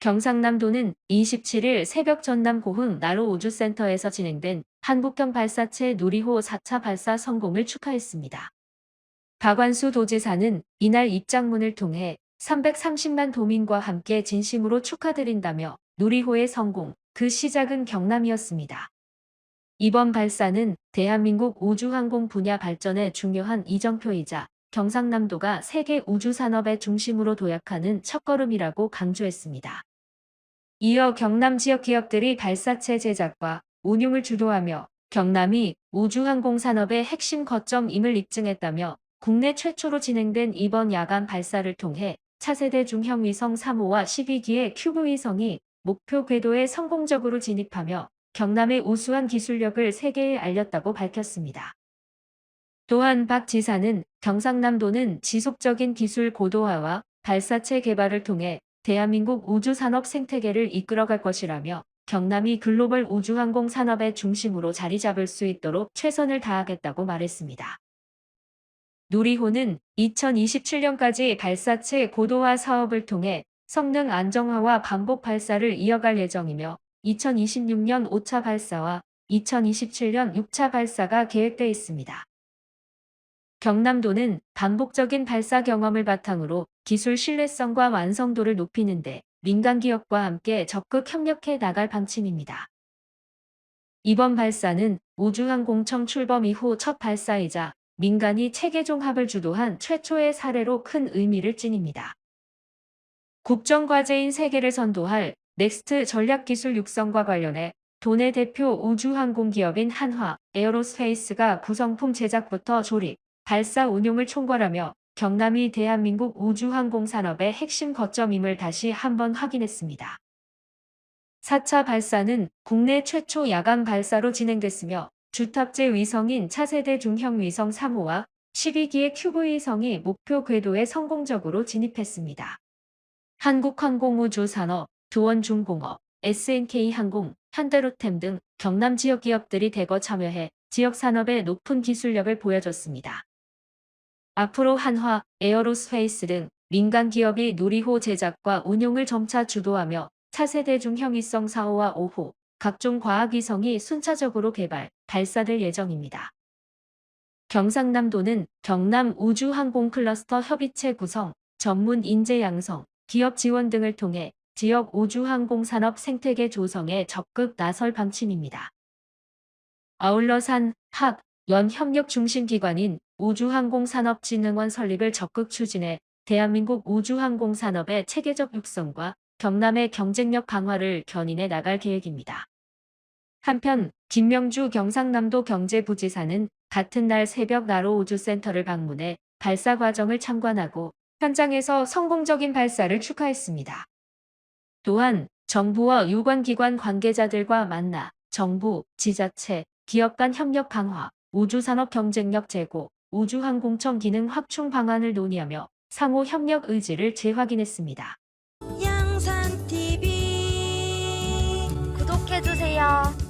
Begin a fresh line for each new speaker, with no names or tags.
경상남도는 27일 새벽 전남 고흥 나로 우주센터에서 진행된 한국형 발사체 누리호 4차 발사 성공을 축하했습니다. 박완수 도지사는 이날 입장문을 통해 330만 도민과 함께 진심으로 축하드린다며 누리호의 성공, 그 시작은 경남이었습니다. 이번 발사는 대한민국 우주항공 분야 발전에 중요한 이정표이자 경상남도가 세계 우주산업의 중심으로 도약하는 첫걸음이라고 강조했습니다. 이어 경남 지역 기업들이 발사체 제작과 운용을 주도하며 경남이 우주항공 산업의 핵심 거점임을 입증했다며 국내 최초로 진행된 이번 야간 발사를 통해 차세대 중형 위성 3호와 12기의 큐브 위성이 목표 궤도에 성공적으로 진입하며 경남의 우수한 기술력을 세계에 알렸다고 밝혔습니다. 또한 박 지사는 경상남도는 지속적인 기술 고도화와 발사체 개발을 통해 대한민국 우주산업 생태계를 이끌어갈 것이라며 경남이 글로벌 우주항공 산업의 중심으로 자리 잡을 수 있도록 최선을 다하겠다고 말했습니다. 누리호는 2027년까지 발사체 고도화 사업을 통해 성능 안정화와 반복 발사를 이어갈 예정이며 2026년 5차 발사와 2027년 6차 발사가 계획돼 있습니다. 경남도는 반복적인 발사 경험을 바탕으로 기술 신뢰성과 완성도를 높이는데 민간 기업과 함께 적극 협력해 나갈 방침입니다. 이번 발사는 우주항공청 출범 이후 첫 발사이자 민간이 체계 종합을 주도한 최초의 사례로 큰 의미를 지닙니다. 국정과제인 세계를 선도할 넥스트 전략기술 육성과 관련해 도내 대표 우주항공기업인 한화 에어로스페이스가 구성품 제작부터 조립, 발사 운용을 총괄하며 경남이 대한민국 우주항공 산업의 핵심 거점임을 다시 한번 확인했습니다. 4차 발사는 국내 최초 야간 발사로 진행됐으며 주탑재 위성인 차세대 중형 위성 3호와 12기의 큐브 위성이 목표 궤도에 성공적으로 진입했습니다. 한국항공우주산업, 두원중공업, SNK항공, 현대로템 등 경남 지역 기업들이 대거 참여해 지역 산업의 높은 기술력을 보여줬습니다. 앞으로 한화, 에어로스페이스 등 민간 기업이 누리호 제작과 운용을 점차 주도하며 차세대 중형위성 4호와 5호, 각종 과학위성이 순차적으로 개발, 발사될 예정입니다. 경상남도는 경남 우주항공 클러스터 협의체 구성, 전문 인재 양성, 기업 지원 등을 통해 지역 우주항공 산업 생태계 조성에 적극 나설 방침입니다. 아울러 산, 학, 연 협력 중심 기관인 우주항공산업진흥원 설립을 적극 추진해 대한민국 우주항공 산업의 체계적 육성과 경남의 경쟁력 강화를 견인해 나갈 계획입니다. 한편 김명주 경상남도 경제부지사는 같은 날 새벽 나로 우주센터를 방문해 발사 과정을 참관하고 현장에서 성공적인 발사를 축하했습니다. 또한 정부와 유관기관 관계자들과 만나 정부, 지자체, 기업 간 협력 강화, 우주산업 경쟁력 제고, 우주항공청 기능 확충 방안을 논의하며 상호 협력 의지를 재확인했습니다.
양산TV 구독해주세요.